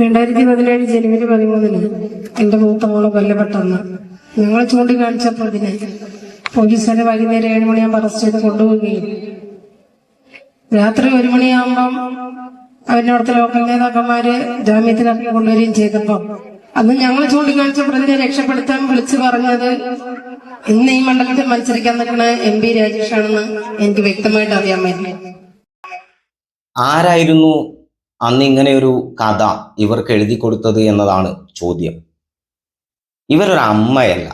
രണ്ടായിരത്തി പതിനേഴ് ജനുവരി പതിമൂന്നിന് എന്റെ മൂത്ത മോൾ കൊല്ലപ്പെട്ടെന്ന്. ഞങ്ങൾ ചൂണ്ടിക്കാണിച്ചപ്പോൾ ഇതിനെ പോലീസുകാരെ വൈകുന്നേരം ഏഴ് മണിയാകുമ്പോൾ അറസ്റ്റ് ചെയ്ത് കൊണ്ടുപോവുകയും രാത്രി ഒരു മണിയാകുമ്പം അവരുടെ അവിടുത്തെ ലോക്കൽ നേതാക്കന്മാര് ജാമ്യത്തിനൊക്കെ കൊണ്ടുവരികയും ചെയ്തപ്പോൾ അന്ന് ഞങ്ങൾ ചൂണ്ടിക്കാണിച്ച പ്രതിനെ രക്ഷപ്പെടുത്താൻ വിളിച്ചു പറഞ്ഞത് ഇന്ന് ഈ മണ്ഡലത്തിൽ മത്സരിക്കാൻ നിൽക്കുന്ന എം പി രാജേഷാണെന്ന് എനിക്ക് വ്യക്തമായിട്ട് അറിയാൻ പറ്റും. ആരായിരുന്നു അന്ന് ഇങ്ങനെ ഒരു കഥ ഇവർക്ക് എഴുതി കൊടുത്തത് എന്നതാണ് ചോദ്യം. ഇവരൊരു അമ്മയല്ല.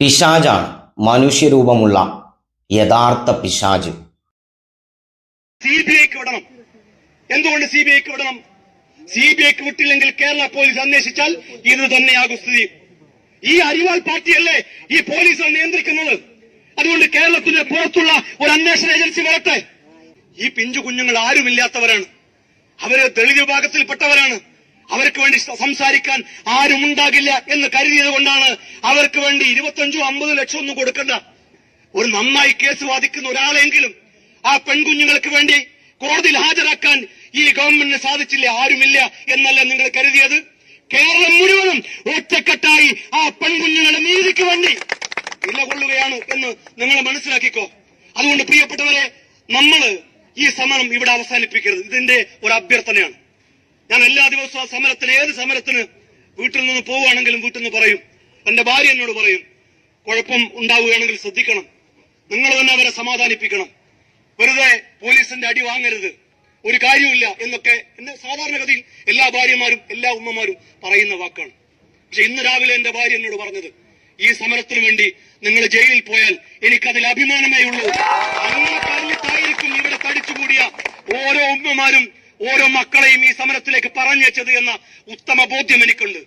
പിശാജാണ് മനുഷ്യരൂപമുള്ള യഥാർത്ഥ പിശാജ് സി ബി ഐക്ക് വിടണം. എന്തുകൊണ്ട് സി ബി ഐക്ക് വിടണം? സി ബി ഐക്ക് വിട്ടില്ലെങ്കിൽ കേരള പോലീസ് അന്വേഷിച്ചാൽ ഇത് തന്നെയാകും സ്ഥിതി. ഈ അരിവാൾ പാർട്ടിയല്ലേ ഈ പോലീസ് നിയന്ത്രിക്കുന്നത്? അതുകൊണ്ട് കേരളത്തിന്റെ പുറത്തുള്ള ഒരു അന്വേഷണ ഏജൻസി വരട്ടെ. ഈ പിഞ്ചു കുഞ്ഞുങ്ങൾ ആരുമില്ലാത്തവരാണ്. അവർ ദളിത് വിഭാഗത്തിൽപ്പെട്ടവരാണ്. അവർക്ക് വേണ്ടി സംസാരിക്കാൻ ആരും ഉണ്ടാകില്ല എന്ന് കരുതിയത് കൊണ്ടാണ് അവർക്ക് വേണ്ടി ഇരുപത്തഞ്ചോ അമ്പത് ലക്ഷം ഒന്നും കൊടുക്കണ്ട. ഒരു നന്നായി കേസ് വാദിക്കുന്ന ഒരാളെങ്കിലും ആ പെൺകുഞ്ഞുങ്ങൾക്ക് വേണ്ടി കോടതിയിൽ ഹാജരാക്കാൻ ഈ ഗവൺമെന്റിന് സാധിച്ചില്ല ആരുമില്ല എന്നല്ല നിങ്ങൾ കരുതിയത്. കേരളം മുഴുവനും ഒറ്റക്കെട്ടായി ആ പെൺകുഞ്ഞുങ്ങളുടെ നീതിക്ക് വേണ്ടി നിലകൊള്ളുകയാണ് എന്ന് നിങ്ങൾ മനസ്സിലാക്കിക്കോ. അതുകൊണ്ട് പ്രിയപ്പെട്ടവരെ നമ്മൾ ഈ സമരം ഇവിടെ അവസാനിപ്പിക്കരുത്. ഇതിന്റെ ഒരു അഭ്യർത്ഥനയാണ്. ഞാൻ എല്ലാ ദിവസവും ആ സമരത്തിന് ഏത് സമരത്തിന് വീട്ടിൽ നിന്ന് പോവുകയാണെങ്കിലും വീട്ടിൽ നിന്ന് പറയും. എന്റെ ഭാര്യ എന്നോട് പറയും കുഴപ്പം ഉണ്ടാവുകയാണെങ്കിൽ ശ്രദ്ധിക്കണം. നിങ്ങൾ തന്നെ അവരെ സമാധാനിപ്പിക്കണം. വെറുതെ പോലീസിന്റെ അടി വാങ്ങരുത്. ഒരു കാര്യമില്ല എന്നൊക്കെ എന്റെ സാധാരണഗതിയിൽ എല്ലാ ഭാര്യമാരും എല്ലാ ഉമ്മമാരും പറയുന്ന വാക്കാണ്. പക്ഷെ ഇന്ന് രാവിലെ എന്റെ ഭാര്യ എന്നോട് പറഞ്ഞത് ഈ സമരത്തിനു വേണ്ടി നിങ്ങൾ ജയിലിൽ പോയാൽ എനിക്കതിൽ അഭിമാനമേ ഉള്ളൂ. അങ്ങനെ ഓരോ ഉമ്മമാരും ഓരോ മക്കളെയും ഈ സമരത്തിലേക്ക് പറഞ്ഞയച്ചത് എന്ന ഉത്തമ ബോധ്യം എനിക്കുണ്ട്.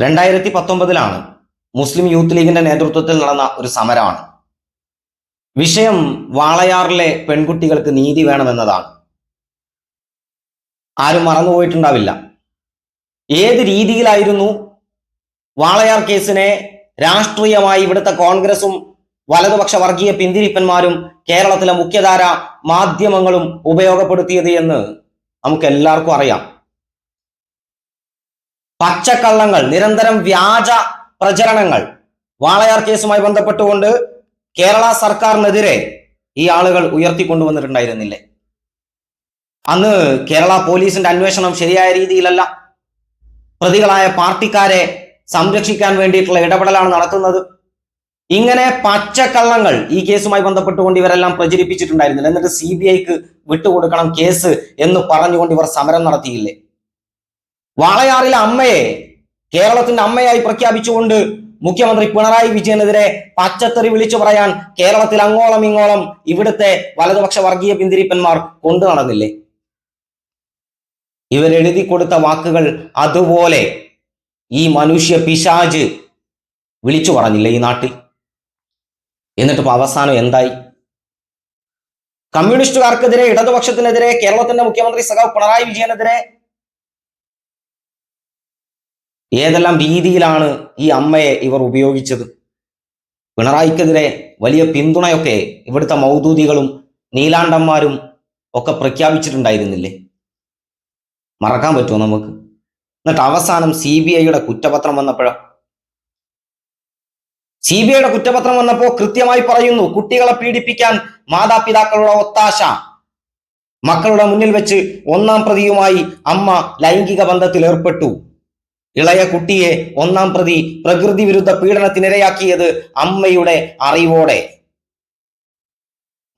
രണ്ടായിരത്തി പത്തൊമ്പതിലാണ് മുസ്ലിം യൂത്ത് ലീഗിന്റെ നേതൃത്വത്തിൽ നടന്ന ഒരു സമരമാണ്. വിഷയം വാളയാറിലെ പെൺകുട്ടികൾക്ക് നീതി വേണമെന്നതാണ്. ആരും മറന്നുപോയിട്ടുണ്ടാവില്ല. ഏത് രീതിയിലായിരുന്നു വാളയാർ കേസിനെ രാഷ്ട്രീയമായി ഇവിടുത്തെ കോൺഗ്രസും വലതുപക്ഷ വർഗീയ പിന്തിരിപ്പന്മാരും കേരളത്തിലെ മുഖ്യധാര മാധ്യമങ്ങളും ഉപയോഗപ്പെടുത്തിയത് എന്ന് നമുക്ക് എല്ലാവർക്കും അറിയാം. പച്ചക്കള്ളങ്ങൾ നിരന്തരം വ്യാജ പ്രചരണങ്ങൾ വാളയാർ കേസുമായി ബന്ധപ്പെട്ടുകൊണ്ട് കേരള സർക്കാരിനെതിരെ ഈ ആളുകൾ ഉയർത്തിക്കൊണ്ടുവന്നിട്ടുണ്ടായിരുന്നില്ലേ? അന്ന് കേരള പോലീസിന്റെ അന്വേഷണം ശരിയായ രീതിയിലല്ല. പ്രതികളായ പാർട്ടിക്കാരെ സംരക്ഷിക്കാൻ വേണ്ടിയിട്ടുള്ള ഇടപെടലാണ് നടത്തുന്നത് ഇങ്ങനെ പച്ചക്കള്ളങ്ങൾ ഈ കേസുമായി ബന്ധപ്പെട്ടുകൊണ്ട് ഇവരെല്ലാം പ്രചരിപ്പിച്ചിട്ടുണ്ടായിരുന്നില്ല. എന്നിട്ട് സി ബി ഐക്ക് വിട്ടുകൊടുക്കണം കേസ് എന്ന് പറഞ്ഞുകൊണ്ട് ഇവർ സമരം നടത്തിയില്ലേ? വാളയാറിലെ അമ്മയെ കേരളത്തിന്റെ അമ്മയായി പ്രഖ്യാപിച്ചുകൊണ്ട് മുഖ്യമന്ത്രി പിണറായി വിജയനെതിരെ പച്ചത്തെറി വിളിച്ചു പറയാൻ കേരളത്തിൽ അങ്ങോളം ഇങ്ങോളം ഇവിടുത്തെ വലതുപക്ഷ വർഗീയ പിന്തിരിപ്പന്മാർ കൊണ്ടു നടന്നില്ലേ? ഇവരെഴുതി കൊടുത്ത വാക്കുകൾ അതുപോലെ ഈ മനുഷ്യ പിശാജ് വിളിച്ചു പറഞ്ഞില്ലേ ഈ നാട്ടിൽ? എന്നിട്ടിപ്പോ അവസാനം എന്തായി? കമ്മ്യൂണിസ്റ്റുകാർക്കെതിരെ ഇടതുപക്ഷത്തിനെതിരെ കേരളത്തിന്റെ മുഖ്യമന്ത്രി സഖാവ് പിണറായി വിജയനെതിരെ ഏതെല്ലാം രീതിയിലാണ് ഈ അമ്മയെ ഇവർ ഉപയോഗിച്ചത്? പിണറായിക്കെതിരെ വലിയ പിന്തുണയൊക്കെ ഇവിടുത്തെ മൗദൂദികളും നീലാണ്ടന്മാരും ഒക്കെ പ്രഖ്യാപിച്ചിട്ടുണ്ടായിരുന്നില്ലേ? മറക്കാൻ പറ്റുമോ നമുക്ക്? എന്നിട്ട് അവസാനം സി ബി ഐയുടെ കുറ്റപത്രം വന്നപ്പോഴോ സി ബി ഐയുടെ കുറ്റപത്രം വന്നപ്പോ കൃത്യമായി പറയുന്നു കുട്ടികളെ പീഡിപ്പിക്കാൻ മാതാപിതാക്കളുടെ ഒത്താശ. മക്കളുടെ മുന്നിൽ വെച്ച് ഒന്നാം പ്രതിയുമായി അമ്മ ലൈംഗിക ബന്ധത്തിൽ ഏർപ്പെട്ടു. ഇളയ കുട്ടിയെ ഒന്നാം പ്രതി പ്രകൃതി വിരുദ്ധ പീഡനത്തിനിരയാക്കിയത് അമ്മയുടെ അറിവോടെ.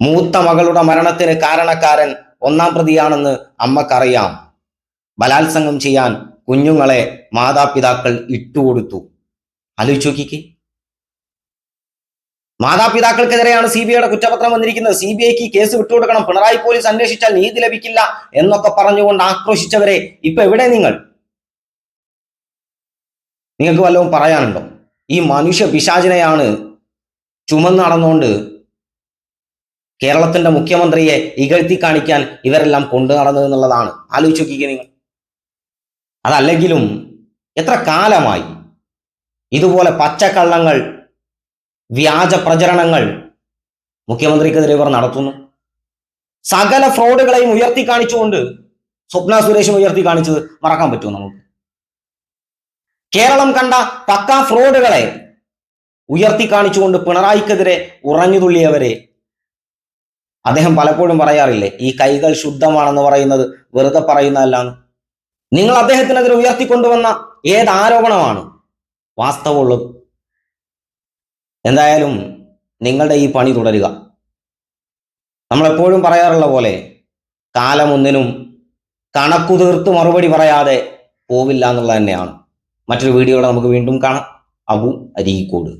മൂത്ത മകളുടെ മരണത്തിന് കാരണക്കാരൻ ഒന്നാം പ്രതിയാണെന്ന് അമ്മക്കറിയാം. ബലാത്സംഗം ചെയ്യാൻ കുഞ്ഞുങ്ങളെ മാതാപിതാക്കൾ ഇട്ടുകൊടുത്തു. ആലോചിച്ച് നോക്കിക്കേ. മാതാപിതാക്കൾക്കെതിരെയാണ് സി ബി ഐയുടെ കുറ്റപത്രം വന്നിരിക്കുന്നത്. സി ബി ഐക്ക് കേസ് വിട്ടുകൊടുക്കണം. പിണറായി പോലീസ് അന്വേഷിച്ചാൽ നീതി ലഭിക്കില്ല എന്നൊക്കെ പറഞ്ഞുകൊണ്ട് ആക്രോശിച്ചവരെ ഇപ്പൊ എവിടെ നിങ്ങൾ? നിങ്ങൾക്ക് വല്ലതും പറയാനുണ്ടോ? ഈ മനുഷ്യ പിശാചിനെയാണ് ചുമന്ന് നടന്നുകൊണ്ട് കേരളത്തിന്റെ മുഖ്യമന്ത്രിയെ ഇകഴ്ത്തി കാണിക്കാൻ ഇവരെല്ലാം കൊണ്ടു നടന്നത് എന്നുള്ളതാണ്. ആലോചിച്ച് നോക്കിക്കുക നിങ്ങൾ. അതല്ലെങ്കിലും എത്ര കാലമായി ഇതുപോലെ പച്ചക്കള്ളങ്ങൾ വ്യാജ പ്രചരണങ്ങൾ മുഖ്യമന്ത്രിക്കെതിരെ ഇവർ നടത്തുന്നു. സകല ഫ്രോഡുകളെയും ഉയർത്തി കാണിച്ചുകൊണ്ട് സ്വപ്ന സുരേഷും ഉയർത്തി കാണിച്ചത് മറക്കാൻ പറ്റുമോ നമുക്ക്? കേരളം കണ്ട പക്കാ ഫ്രോഡുകളെ ഉയർത്തി കാണിച്ചുകൊണ്ട് പിണറായിക്കെതിരെ ഉറഞ്ഞുതുള്ളിയവരെ അദ്ദേഹം പലപ്പോഴും പറയാറില്ലേ ഈ കൈകൾ ശുദ്ധമാണെന്ന് പറയുന്നത് വെറുതെ പറയുന്നതല്ലാന്ന്. നിങ്ങൾ അദ്ദേഹത്തിനെതിരെ ഉയർത്തിക്കൊണ്ടുവന്ന ഏത് ആരോപണമാണ് വാസ്തവമുള്ളത്? എന്തായാലും നിങ്ങളുടെ ഈ പണി തുടരുക. നമ്മളെപ്പോഴും പറയാറുള്ള പോലെ കാലമൊന്നിനും കണക്കു തീർത്ത് മറുപടി പറയാതെ പോവില്ല എന്നുള്ളത് തന്നെയാണ്. മറ്റൊരു വീഡിയോയുടെ നമുക്ക് വീണ്ടും കാണാം. അബു അരീക്കോട്.